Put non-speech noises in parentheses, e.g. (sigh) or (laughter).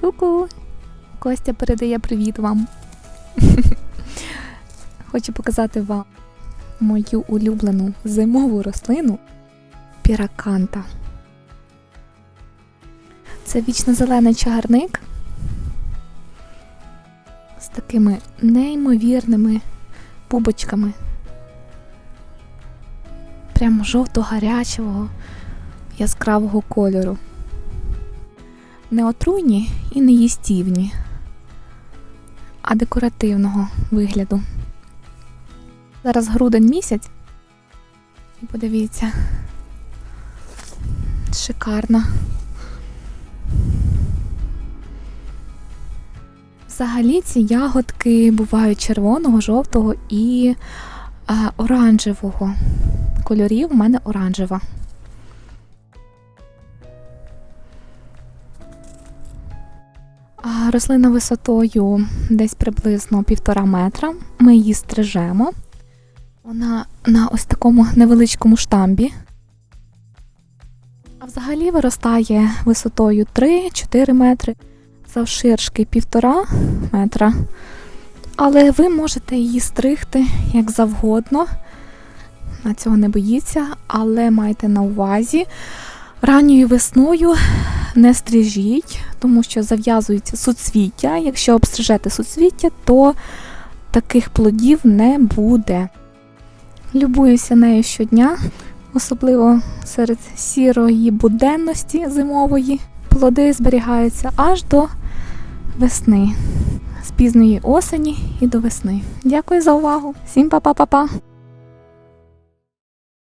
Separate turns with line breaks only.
Ку-ку! Костя передає привіт вам. (laughs) Хочу показати вам мою улюблену зимову рослину піраканта. Це вічно-зелений чагарник з такими неймовірними бубочками. Прямо жовто-гарячого яскравого кольору. Не отруйні і не їстівні, а декоративного вигляду. Зараз грудень місяць. І подивіться. Шикарно. Взагалі ці ягодки бувають червоного, жовтого і а, оранжевого. Кольорів у мене оранжева. Рослина висотою десь приблизно півтора метра. Ми її стрижемо. Вона на ось такому невеличкому штамбі. А взагалі виростає висотою 3-4 метри, завширшки півтора метра. Але ви можете її стригти як завгодно. На цього не боїться, але майте на увазі. Ранньою весною не стрижіть, тому що зав'язуються суцвіття. Якщо обстрижете суцвіття, то таких плодів не буде. Любуюся нею щодня, особливо серед сірої буденності зимової. Плоди зберігаються аж до весни, з пізної осені і до весни. Дякую за увагу! Всім па-па-па-па!